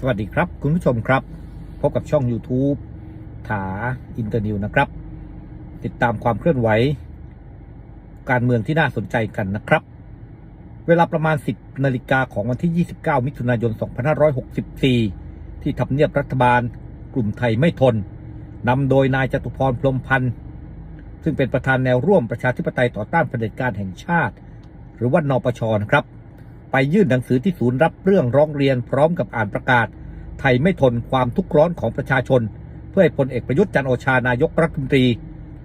สวัสดีครับคุณผู้ชมครับ พบกับช่อง YouTube ถาอินเตอร์นิวนะครับ ติดตามความเคลื่อนไหว การเมืองที่น่าสนใจกันนะครับ เวลาประมาณ 10นาฬิกาของวันที่ 29 มิถุนายน 2564 ที่ทำเนียบรัฐบาลกลุ่มไทยไม่ทนนำโดยนายจตุพรพรมพันธ์ ซึ่งเป็นประธานแนวร่วมประชาธิปไตยต่อต้านเผด็จการแห่งชาติ หรือว่านปชนะครับ ไปยื่นหนังสือที่ศูนย์รับเรื่องร้องเรียนพร้อมกับอ่านประกาศ ไทยไม่ทนความทุกข์ร้อนของประชาชน เพื่อให้พลเอกประยุทธ์จันโอชานายกรัฐมนตรี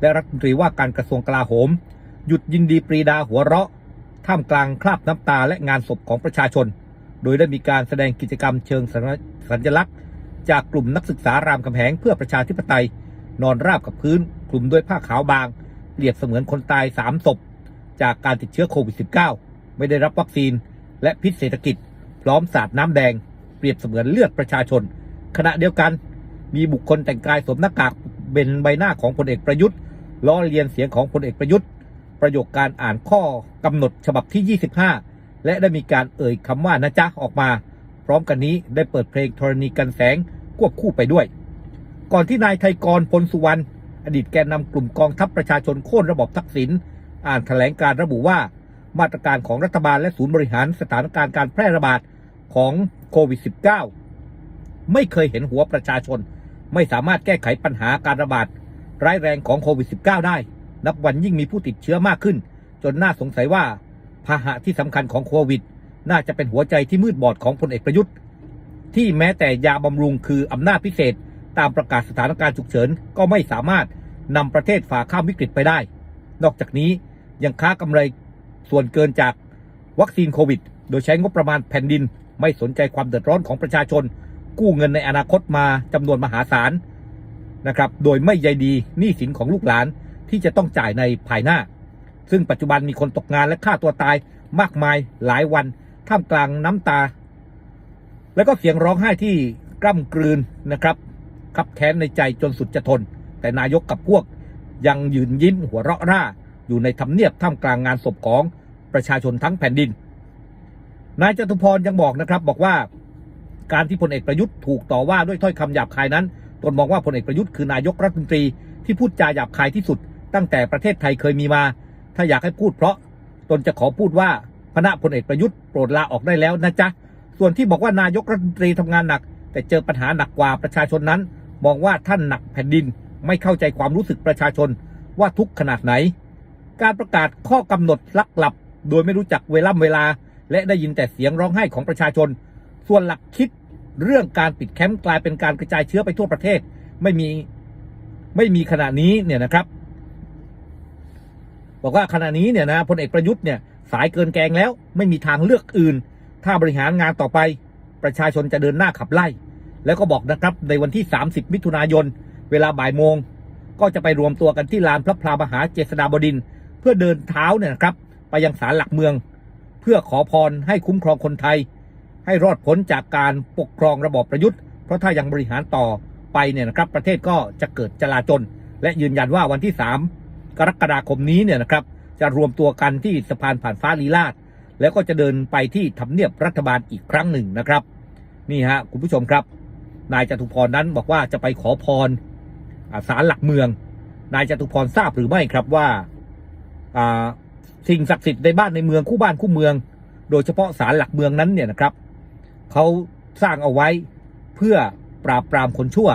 และรัฐมนตรีว่าการกระทรวงกลาโหม หยุดยินดีปรีดาหัวเราะ ท่ามกลางคราบน้ำตาและงานศพของประชาชน โดยได้มีการแสดงกิจกรรมเชิงสัญลักษณ์ จากกลุ่มนักศึกษารามคำแหงเพื่อประชาธิปไตย นอนราบกับพื้นคลุมด้วยผ้าขาวบาง เปรียบเสมือนคนตายสามศพ จากการติดเชื้อโควิด -19 ไม่ได้รับวัคซีน และพิษเศรษฐกิจ พร้อมสาดน้ำแดง เปรียบเสมือนเลือดประชาชน ขณะเดียวกัน มีบุคคลแต่งกายสวมหน้ากากเบนใบหน้าของพลเอกประยุทธ์ล้อเลียนเสียงของพลเอกประยุทธ์ ประโยคการอ่านข้อกำหนดฉบับที่ 25 และได้มีการเอ่ยคำว่านะจ๊ะออกมา พร้อมกันนี้ได้เปิดเพลงธรณีกันแสงควบคู่ไปด้วย ก่อนที่นายไทยกรพลสุวรรณอดีตแกนนำกลุ่มกองทัพประชาชนโค่นระบบทักษิณอ่านแถลงการระบุว่า มาตรการของรัฐบาลและศูนย์บริหารสถานการณ์การแพร่ระบาดของโควิด -19 ไม่เคยเห็นหัวประชาชน ไม่สามารถแก้ไขปัญหาการระบาด ร้ายแรงของโควิด -19 ได้ นับวันยิ่งมีผู้ติดเชื้อมากขึ้น จนน่าสงสัยว่าพาหะที่สำคัญของโควิด น่าจะเป็นหัวใจที่มืดบอดของพลเอกประยุทธ์ ที่แม้แต่ยาบำรุงคืออำนาจพิเศษ ตามประกาศสถานการณ์ฉุกเฉินก็ไม่สามารถนำประเทศฝ่าข้ามวิกฤตไปได้ นอกจากนี้ยังค้ากำไร ส่วนเกินจากวัคซีนโควิด โดยใช้งบประมาณแผ่นดิน ไม่สนใจความเดือดร้อนของประชาชน กู้เงินในอนาคตมาจำนวนมหาศาลนะครับ โดยไม่ใยดีหนี้สินของลูกหลานที่จะต้องจ่ายในภายหน้า ซึ่งปัจจุบันมีคนตกงานและฆ่าตัวตายมากมายหลายวัน ท่ามกลางน้ำตา แล้วก็เสียงร้องไห้ที่กล้ำกลืนนะครับขับแค้นในใจจนสุดจะทน แต่นายกกับพวกยังยืนยิ้มหัวเราะร่า อยู่ในทำเนียบท่ามกลางงานศพของประชาชนทั้งแผ่นดิน นายจตุพรยังบอกนะครับบอกว่าการที่พลเอกประยุทธ์ถูกต่อว่าด้วยถ้อยคำหยาบคายนั้นตนมองว่าพลเอกประยุทธ์คือนายกรัฐมนตรีที่พูดจาหยาบคายที่สุด ตั้งแต่ประเทศไทยเคยมีมา ถ้าอยากให้พูดเพราะตนจะขอพูดว่าคณะพลเอกประยุทธ์โปรดลาออกได้แล้วนะจ๊ะส่วนที่บอกว่านายกรัฐมนตรีทำงานหนัก แต่เจอปัญหาหนักกว่าประชาชนนั้น มองว่าท่านหนักแผ่นดินไม่เข้าใจความรู้สึกประชาชนว่าทุกข์ขนาดไหน การประกาศข้อกำหนดลักหลับ โดยไม่รู้จักเวล่ำเวลา และได้ยินแต่เสียงร้องไห้ของประชาชน ส่วนหลักคิดเรื่องการปิดแคมป์กลายเป็นการกระจายเชื้อไปทั่วประเทศ ไม่มีไม่มีขณะนี้เนี่ยนะครับ บอกว่าขณะนี้เนี่ยนะพลเอกประยุทธ์เนี่ยสายเกินแกงแล้ว ไม่มีทางเลือกอื่น ถ้าบริหารงานต่อไป ประชาชนจะเดินหน้าขับไล่ แล้วก็บอกนะครับในวันที่ 30 มิถุนายน เวลาบ่ายโมง ก็จะไปรวมตัวกันที่ลานพระพลามหาเจษฎาบดินทร์ เพื่อเดินเท้าเนี่ยนะครับ ไปยังศาลหลักเมือง เพื่อขอพรให้คุ้มครองคนไทย ให้รอดพ้นจากการปกครองระบอบประยุทธ์ เพราะถ้ายังบริหารต่อไปเนี่ยนะครับ ประเทศก็จะเกิดจลาจลและยืนยันว่าวันที่ 3 กรกฎาคมนี้เนี่ยนะครับ จะรวมตัวกันที่สะพานผ่านฟ้าลีลาศแล้วก็จะเดินไปที่ทำเนียบรัฐบาลอีกครั้งหนึ่งนะครับ นี่ฮะคุณผู้ชมครับ นายจตุพรนั้นบอกว่าจะไปขอพรศาลหลักเมือง นายจตุพรทราบหรือไม่ครับว่า สิ่งศักดิ์สิทธิ์ในบ้านในเมืองคู่บ้านคู่เมือง โดยเฉพาะศาลหลักเมืองนั้นเนี่ยนะครับเขาสร้างเอาไว้เพื่อปราบปรามคนชั่ว